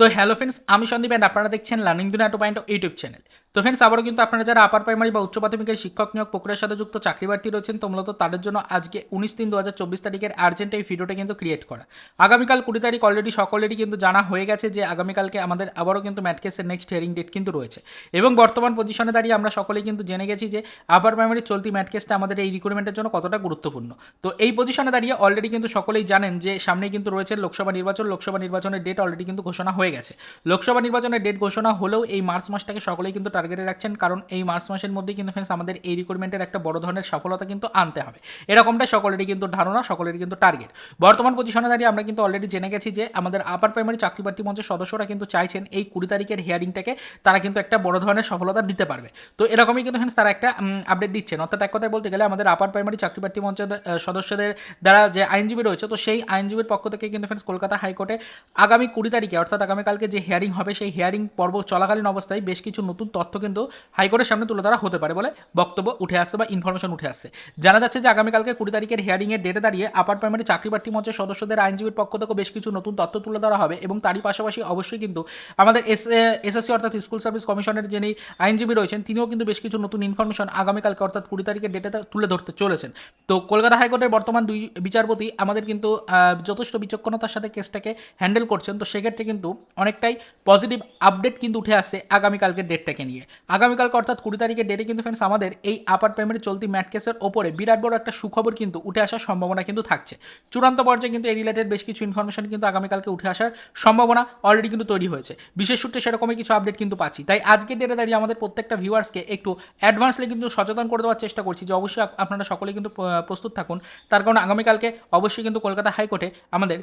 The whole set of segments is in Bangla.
তো হ্যালো ফ্রেন্ডস আমি সন্দীপ অ্যান্ড আপনারা দেখছেন লার্নিং দুনিয়া টু পয়েন্ট ইউটিউব চ্যানেল তো ফ্রেন্ডস আবারও কিন্তু আপনারা যারা আপার প্রাইমারি বা উচ্চ প্রাথমিকের শিক্ষক নিয়োগ প্রক্রিয়ার সাথে যুক্ত চাকরি প্রার্থী রয়েছেন, তো মূলত তাদের জন্য আজকে উনিশ তিন দু হাজার চব্বিশ তারিখের আর্জেন্ট এই ভিডিওটা কিন্তু ক্রিয়েট করা। আগামীকাল কুড়ি তারিখ অলরেডি সকলেরই কিন্তু জানা হয়ে গেছে যে আগামীকালকে আমাদের আবারও কিন্তু ম্যাটকেসের নেক্সট হিয়ারিং ডেট কিন্তু রয়েছে। এবং বর্তমান পজিশনে দাঁড়িয়ে আমরা সকলেই কিন্তু জেনে গেছি যে আপার প্রাইমারি চলতি ম্যাটকেসটা আমাদের এই রিক্রুটমেন্টের জন্য কতটা গুরুত্বপূর্ণ। তো এই পজিশনে দাঁড়িয়ে অলরেডি কিন্তু সকলেই জানেন যে সামনে কিন্তু রয়েছে লোকসভা নির্বাচন, লোকসভা নির্বাচনের ডেট অলরেডি কিন্তু ঘোষণা হয়ে গেছে। লোকসভা নির্বাচনের ডেট ঘোষণা হলেও এই মার্চ মাসটাকে সকলেই কিন্তু টার্গেটে রাখছেন, কারণ এই মার্চ মাসের মধ্যেই কিন্তু ফ্রেন্ডস আমাদের এই রিক্রুটমেন্টের একটা বড় ধরনের সফলতা কিন্তু আনতে হবে। এরকমটাই সকলেরই কিন্তু ধারণা, সকলেরই কিন্তু টার্গেট বর্তমান পজিশনে দাঁড়িয়ে আমরা কিন্তু অলরেডি জেনে গেছি যে আমাদের আপার প্রাইমারি চাকরি প্রার্থী মঞ্চের সদস্যরা কিন্তু চাইছেন এই কুড়ি তারিখের হিয়ারিংটাকে তারা কিন্তু একটা বড় ধরনের সফলতা দিতে পারবে। তো এরকমই কিন্তু ফ্রেন্ডস তারা একটা আপডেট দিচ্ছেন। অর্থাৎ এক কথায় বলতে গেলে আমাদের আপার প্রাইমারি চাকরি প্রার্থী মঞ্চের সদস্যদের দ্বারা যে আইনজীবী রয়েছে, তো সেই আইনজীবীর পক্ষ থেকে কিন্তু ফ্রেন্ডস কলকাতা হাইকোর্টে আগামী কুড়ি তারিখে, অর্থাৎ আগামীকালকে যে হিয়ারিং হবে, সেই হিয়ারিং পর্ব চলাকালীন অবস্থায় বেশ কিছু নতুন তথ্য কিন্তু হাইকোর্টের সামনে তুলে ধরা হতে পারে বলে বক্তব্য উঠে আসছে বা ইনফরমেশন উঠে আসছে। জানা যাচ্ছে যে আগামীকালকে কুড়ি তারিখের হিয়ারিং এর ডেটে দাঁড়িয়ে আপার প্রাইমারি চাকরি প্রার্থী মঞ্চের সদস্যদের আইনজীবীর পক্ষ থেকে বেশ কিছু নতুন তথ্য তুলে ধরা হবে এবং তারই পাশাপাশি অবশ্যই কিন্তু আমাদের এস এসএসসি অর্থাৎ স্কুল সার্ভিস কমিশনের যিনি আইনজীবী রয়েছেন, তিনিও কিন্তু বেশ কিছু নতুন ইনফরমেশন আগামীকালকে অর্থাৎ কুড়ি তারিখের ডেটে তুলে ধরতে চলেছেন। তো কলকাতা হাইকোর্টের বর্তমান দুই বিচারপতি আমাদের কিন্তু যথেষ্ট বিচক্ষণতার সাথে কেসটাকে হ্যান্ডেল করছেন। তো সেক্ষেত্রে কিন্তু অনেকটাই পজিটিভ আপডেট কিন্তু উঠে আসছে আগামীকালকের ডেটটাকে নিয়ে। আগামীকালকে অর্থাৎ কুড়ি তারিখের ডেটে কিন্তু ফ্রেন্ডস আমাদের এই আপার প্রাইমারি চলতি ম্যাট কেসের ওপরে বিরাট বড় একটা সুখবর কিন্তু উঠে আসার সম্ভাবনা কিন্তু থাকছে। চূড়ান্ত পর্যায়ে কিন্তু এই রিলেটেড বেশ কিছু ইনফরমেশন কিন্তু আগামীকালকে উঠে আসার সম্ভাবনা অলরেডি কিন্তু তৈরি হয়েছে। বিশেষ সূত্রে সেরকমই কিছু আপডেট কিন্তু পাচ্ছি। তাই আজকের ডেটে দাঁড়িয়ে আমাদের প্রত্যেকটা ভিউয়ার্সকে একটু অ্যাডভান্সলি কিন্তু সচেতন করে দেওয়ার চেষ্টা করছি যে অবশ্যই আপনারা সকলে কিন্তু প্রস্তুত থাকুন। তার কারণে আগামীকালকে অবশ্যই কিন্তু কলকাতা হাইকোর্টে আমাদের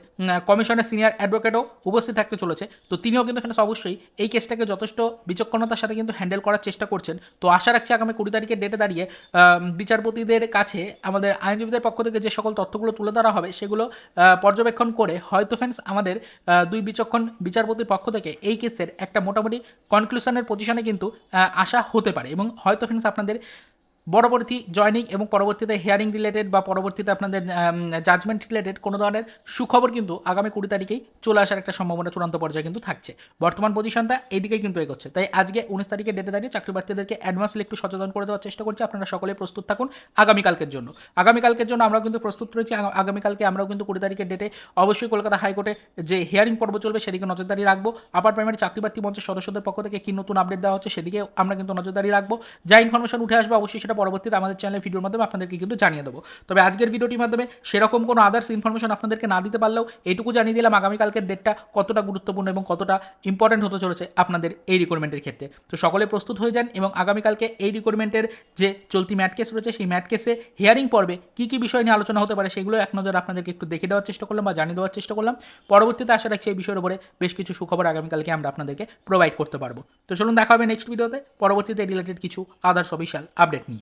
কমিশনের সিনিয়র অ্যাডভোকেটও উপস্থিত থাকতে চলেছে। তো তিনিও কিন্তু ফ্রেন্ডস অবশ্যই এই কেসটাকে যথেষ্ট বিচক্ষণতার সাথে কিন্তু হ্যান্ডেল করার চেষ্টা করছেন। তো আশা রাখছি আগামী কুড়ি তারিখের ডেটে দাঁড়িয়ে বিচারপতিদের কাছে আমাদের আইনজীবীদের পক্ষ থেকে যে সকল তথ্যগুলো তুলে ধরা হবে সেগুলো পর্যবেক্ষণ করে হয়তো ফ্রেন্ডস আমাদের দুই বিচক্ষণ বিচারপতির পক্ষ থেকে এই কেসের একটা মোটামুটি কনক্লুশনের পজিশনে কিন্তু আসা হতে পারে এবং হয়তো ফ্রেন্ডস আপনাদের পরবর্তী জয়নিং এবং পরবর্তীতে হিয়ারিং রিলেটেড বা পরবর্তীতে আপনাদের জাজমেন্ট রিলেটেড কোনো ধরনের সুখবর কিন্তু আগামী কুড়ি তারিখেই চলে আসার একটা সম্ভাবনা চূড়ান্ত পর্যায়ে কিন্তু থাকছে। বর্তমান পজিশনটা এইদিকেই কিন্তু এগোচ্ছে। তাই আজকে উনিশ তারিখে ডেটে দাঁড়িয়ে চাকরি প্রার্থীদেরকে অ্যাডভান্সলি একটু সচেতন করে দেওয়ার চেষ্টা করছি। আপনারা সকলে প্রস্তুত থাকুন আগামীকালকের জন্য। আগামীকালকের জন্য আমরাও কিন্তু প্রস্তুত রয়েছি। আগামীকালকে আমরাও কিন্তু কুড়ি তারিখের ডেটে অবশ্যই কলকাতা হাইকোর্টে যে হিয়ারিং পর্ব চলবে সেদিকে নজরদারি রাখব। আপার প্রাইমারি চাকরি প্রার্থী মঞ্চের সদস্যদের পক্ষ থেকে কি নতুন আপডেট দেওয়া হচ্ছে সেদিকে আমরা কিন্তু নজরদারি রাখব। যা ইনফরমেশন উঠে আসবে অবশ্যই সেটা পরবর্তীতে আমাদের চ্যানেলের ভিডিওর মাধ্যমে আপনাদেরকে কিন্তু জানিয়ে দেবো। তবে আজকের ভিডিওটির মাধ্যমে সেরকম কোনো আদার্স ইনফরমেশন আপনাদেরকে না দিতে পারলেও এইটুকু জানিয়ে দিলাম আগামীকালকের ডেটটা কতটা গুরুত্বপূর্ণ এবং কতটা ইম্পর্টেন্ট হতে চলেছে আপনাদের এই রিকোয়ারমেন্টের ক্ষেত্রে। তো সকলে প্রস্তুত হয়ে যান এবং আগামীকালকে এই রিকোয়ারমেন্টের যে চলতি ম্যাট কেস রয়েছে সেই ম্যাট কেসে হিয়ারিং পর্বে কী কী বিষয় নিয়ে আলোচনা হতে পারে সেগুলো এক নজর আপনাদেরকে একটু দেখে দেওয়ার চেষ্টা করলাম বা জানিয়ে দেওয়ার চেষ্টা করলাম। পরবর্তীতে আশা রাখছি এই বিষয়ের উপরে বেশ কিছু সুখবর আগামীকালকে আমরা আপনাদেরকে প্রোভাইড করতে পারব। তো চলুন দেখা হবে নেক্সট ভিডিওতে পরবর্তীতে রিলেটেড কিছু আদার্স অফিসিয়াল আপডেট নিয়ে।